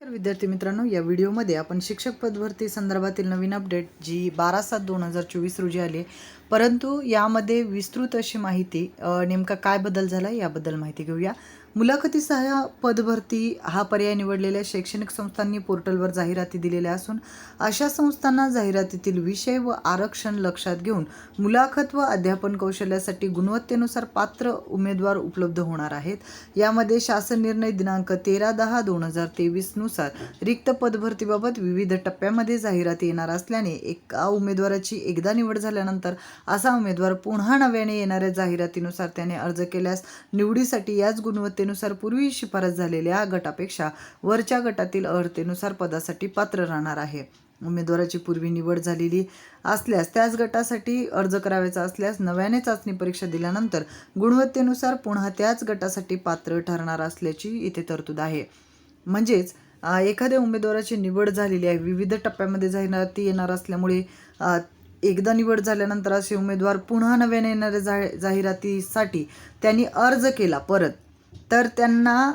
तर विद्यार्थी मित्रांनो या व्हिडिओमध्ये आपण शिक्षक पदभरती संदर्भातील नवीन अपडेट जी बारा सात दोन हजार चोवीस रोजी आली परंतु यामध्ये विस्तृत अशी माहिती नेमका काय बदल झाला याबद्दल माहिती घेऊया. मुलाखतीसह पदभरती हा पर्याय निवडलेल्या शैक्षणिक संस्थांनी पोर्टलवर जाहिराती दिलेल्या असून अशा संस्थांना जाहिरातीतील विषय व आरक्षण लक्षात घेऊन मुलाखत व अध्यापन कौशल्यासाठी गुणवत्तेनुसार पात्र उमेदवार उपलब्ध होणार आहेत. यामध्ये शासन निर्णय दिनांक तेरा दहा दोन हजार तेवीसनुसार रिक्त पदभरतीबाबत विविध टप्प्यामध्ये जाहिराती येणार असल्याने एका उमेदवाराची एकदा निवड झाल्यानंतर असा उमेदवार पुन्हा नव्याने येणाऱ्या जाहिरातीनुसार त्याने अर्ज केल्यास निवडीसाठी याच गुणवत्तेनुसार पूर्वी शिफारस झालेल्या गटापेक्षा वरच्या गटातील अर्हतेनुसार पदासाठी पात्र राहणार आहे. उमेदवाराची पूर्वी निवड झालेली असल्यास त्याच गटासाठी अर्ज करावायचा असल्यास नव्याने चाचणी परीक्षा दिल्यानंतर गुणवत्तेनुसार पुन्हा त्याच गटासाठी पात्र ठरणार असल्याची इथे तरतूद आहे. म्हणजेच एखाद्या उमेदवाराची निवड झालेली आहे. विविध टप्प्यामध्ये जाहिराती येणार असल्यामुळे एकदा निवड झाल्यानंतर असे उमेदवार पुन्हा नव्याने येणाऱ्या जा जाहिरातीसाठी त्यांनी अर्ज केला परत. तर त्यांना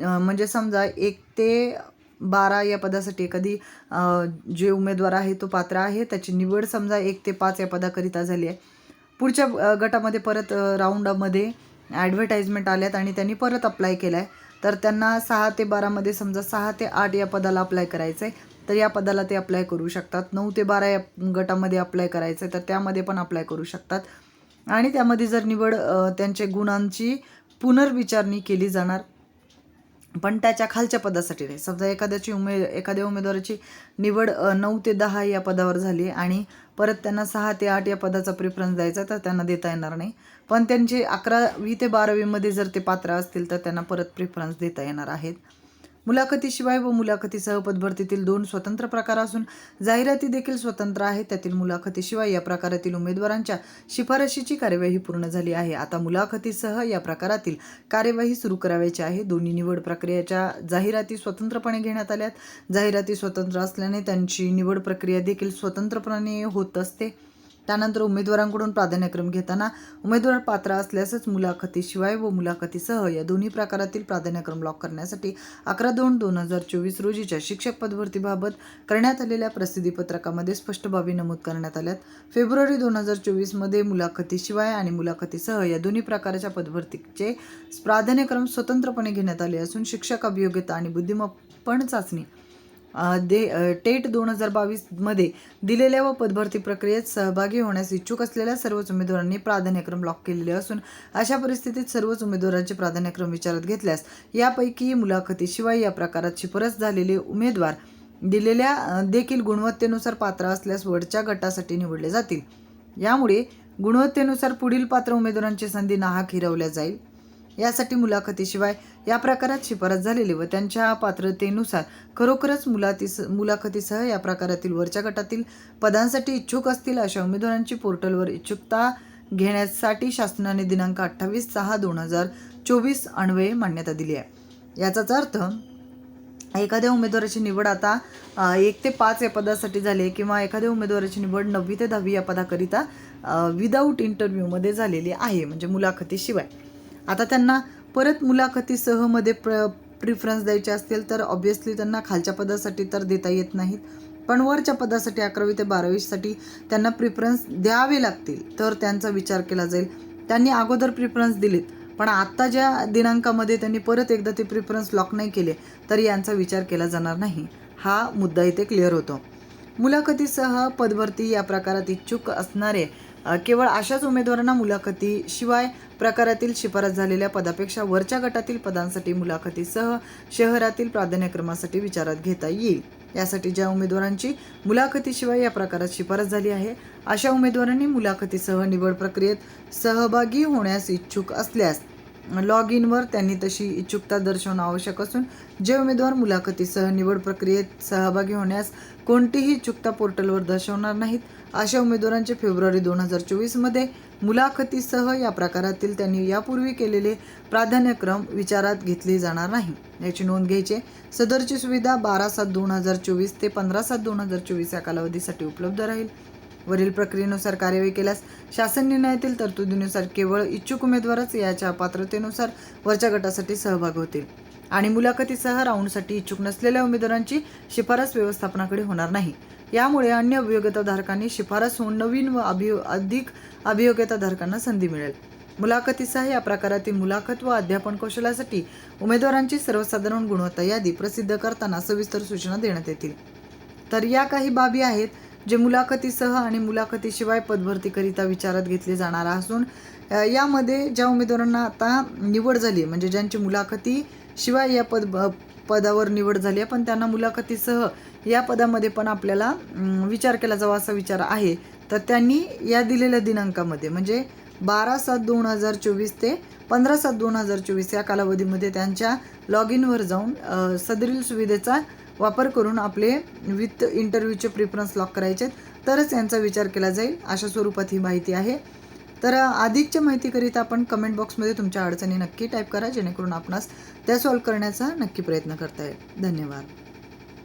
म्हणजे समजा एक ते बारा या पदासाठी एखादी जे उमेदवार आहे तो पात्र आहे त्याची निवड समजा एक ते पाच या पदाकरिता झाली आहे. पुढच्या गटामध्ये परत राऊंडमध्ये ॲडव्हर्टाईजमेंट आल्यात आणि त्यांनी परत अप्लाय केला आहे तर त्यांना सहा ते बारामध्ये समजा सहा ते आठ या पदाला अप्लाय करायचं आहे तर या पदाला ते अप्लाय करू शकतात. नऊ ते बारा या गटामध्ये अप्लाय करायचं आहे तर त्यामध्ये पण अप्लाय करू शकतात. आणि त्यामध्ये जर निवड त्यांच्या गुणांची पुनर्विचारणी केली जाणार पण त्याच्या खालच्या पदासाठी नाही. समजा एखाद्याची उमे एखाद्या उमेदवाराची निवड नऊ ते दहा या पदावर झाली आणि परत त्यांना सहा ते आठ या पदाचा प्रिफरन्स द्यायचा तर त्यांना देता येणार नाही. पण त्यांचे अकरावी ते बारावीमध्ये जर ते पात्र असतील तर त्यांना परत प्रिफरन्स देता येणार आहेत. मुलाखतीशिवाय व मुलाखतीसह पदभरतीतील दोन स्वतंत्र प्रकार असून जाहिराती देखील स्वतंत्र आहेत. त्यातील मुलाखतीशिवाय या प्रकारातील उमेदवारांच्या शिफारशीची कार्यवाही पूर्ण झाली आहे. आता मुलाखतीसह या प्रकारातील कार्यवाही सुरू करावयाची आहे. दोन्ही निवड प्रक्रियेच्या जाहिराती स्वतंत्रपणे घेण्यात आल्यात. जाहिराती स्वतंत्र असल्याने त्यांची निवड प्रक्रिया देखील स्वतंत्रपणे होत असते. त्यानंतर उमेदवारांकडून प्राधान्यक्रम घेताना उमेदवार पात्र असल्यासच मुलाखतीशिवाय व मुलाखतीसह या दोन्ही प्रकारातील प्राधान्यक्रम लॉक करण्यासाठी अकरा दोन दोन हजार चोवीस रोजीच्या शिक्षक पदभरतीबाबत करण्यात आलेल्या प्रसिद्धीपत्रकामध्ये स्पष्ट बाबी नमूद करण्यात आल्यात. फेब्रुवारी दोन हजार चोवीसमध्ये मुलाखतीशिवाय आणि मुलाखतीसह या दोन्ही प्रकारच्या पदभरतीचे प्राधान्यक्रम स्वतंत्रपणे घेण्यात आले असून शिक्षक अभियोग्यता आणि बुद्धिमत्पण चाचणी दे टेट दोन हजार बावीसमध्ये दिलेल्या व पदभरती प्रक्रियेत सहभागी होण्यास इच्छुक असलेल्या सर्वच उमेदवारांनी प्राधान्यक्रम लॉक केलेले असून अशा परिस्थितीत सर्वच उमेदवारांचे प्राधान्यक्रम विचारात घेतल्यास यापैकी मुलाखतीशिवाय या प्रकारात शिफारस झालेले उमेदवार दिलेल्या देखील गुणवत्तेनुसार पात्र असल्यास वरच्या गटासाठी निवडले जातील. यामुळे गुणवत्तेनुसार पुढील पात्र उमेदवारांची संधी नाहक हिरवल्या जाईल. यासाठी मुलाखतीशिवाय या प्रकारात शिफारस झालेली व त्यांच्या पात्रतेनुसार खरोखरच मुलातीस मुलाखतीसह या प्रकारातील वरच्या गटातील पदांसाठी इच्छुक असतील अशा उमेदवारांची पोर्टलवर इच्छुकता घेण्यासाठी शासनाने दिनांक अठ्ठावीस सहा दोन हजार चोवीस अन्वये मान्यता दिली आहे. याचाच अर्थ एखाद्या उमेदवाराची निवड आता एक ते पाच या पदासाठी झाली आहे किंवा एखाद्या उमेदवाराची निवड नववी ते दहावी या पदाकरिता विदाऊट इंटरव्ह्यूमध्ये झालेली आहे म्हणजे मुलाखतीशिवाय. आता त्यांना परत मुलाखतीसहमध्ये प्र प्रिफरन्स द्यायचे असतील तर ऑब्व्हियसली त्यांना खालच्या पदासाठी तर देता येत नाहीत. पण वरच्या पदासाठी अकरावी ते बारावीसाठी त्यांना प्रिफरन्स द्यावे लागतील. तर त्यांचा विचार केला जाईल. त्यांनी अगोदर प्रिफरन्स दिलेत. पण आत्ता ज्या दिनांकामध्ये त्यांनी परत एकदा ते प्रिफरन्स लॉक नाही केले तर यांचा विचार केला जाणार नाही. हा मुद्दा इथे क्लिअर होतो. मुलाखतीसह पदभरती या प्रकारात इच्छुक असणारे केवळ अशाच उमेदवारांना मुलाखतीशिवाय प्रकारातील शिफारस झालेल्या पदापेक्षा वरच्या गटातील पदांसाठी मुलाखतीसह शहरातील प्राधान्यक्रमासाठी विचारात घेता येईल. यासाठी ज्या उमेदवारांची मुलाखतीशिवाय या प्रकारात शिफारस झाली आहे अशा उमेदवारांनी मुलाखतीसह निवड प्रक्रियेत सहभागी होण्यास इच्छुक असल्यास लॉग इनवर त्यांनी तशी इच्छुकता दर्शवणं आवश्यक असून जे उमेदवार मुलाखतीसह निवड प्रक्रियेत सहभागी होण्यास कोणतीही इच्छुकता पोर्टलवर दर्शवणार नाहीत अशा उमेदवारांचे फेब्रुवारी दोन हजार चोवीसमध्ये मुलाखतीसह या प्रकारातील त्यांनी यापूर्वी केलेले प्राधान्यक्रम विचारात घेतले जाणार नाही. याची नोंद घ्यायची सदरची सुविधा बारा सात दोन हजार चोवीस ते पंधरा सात दोन हजार चोवीस या कालावधीसाठी उपलब्ध राहील. वरील प्रक्रियेनुसार कार्यवाही केल्यास शासन निर्णयातील तरतुदीनुसार केवळ इच्छुक उमेदवारच याच्या पात्रतेनुसार वरच्या गटासाठी सहभाग होतील. आणि मुलाखतीसह राऊंडसाठी इच्छुक नसलेल्या उमेदवारांची शिफारस व्यवस्थापनाकडे होणार नाही. यामुळे अन्य अभियोग्यताधारकांनी शिफारस होऊन नवीन व अभियो अधिक अभियोग्यताधारकांना संधी मिळेल. मुलाखतीसह या प्रकारातील मुलाखत व अध्यापन कौशल्यासाठी उमेदवारांची सर्वसाधारण गुणवत्ता यादी प्रसिद्ध करताना सविस्तर सूचना देण्यात येतील. तर या काही बाबी आहेत जे मुलाखतीसह आणि मुलाखतीशिवाय पदभरतीकरिता विचारात घेतले जाणार असून यामध्ये ज्या उमेदवारांना आता निवड झाली म्हणजे ज्यांची मुलाखती शिवाय या पद ब- पदावर निवड झाली आहे पण त्यांना मुलाखतीसह या पदामध्ये पण आपल्याला विचार केला जावा असा विचार आहे. तर त्यांनी या दिलेल्या दिनांकामध्ये म्हणजे बारा सात दोन हजार चोवीस ते पंधरा सात दोन हजार चोवीस या कालावधीमध्ये त्यांच्या लॉग इनवर जाऊन सदरील सुविधेचा वापर करून आपले विथ इंटरव्ह्यूचे प्रिफरन्स लॉक करायचे तरच यांचा विचार केला जाईल अशा स्वरूपात ही माहिती आहे. तर अधिकच्या माहितीकरिता आपण कमेंट बॉक्समध्ये तुमच्या अडचणी नक्की टाईप करा जेणेकरून आपणास त्या सॉल्व्ह करण्याचा नक्की प्रयत्न करता येईल. धन्यवाद.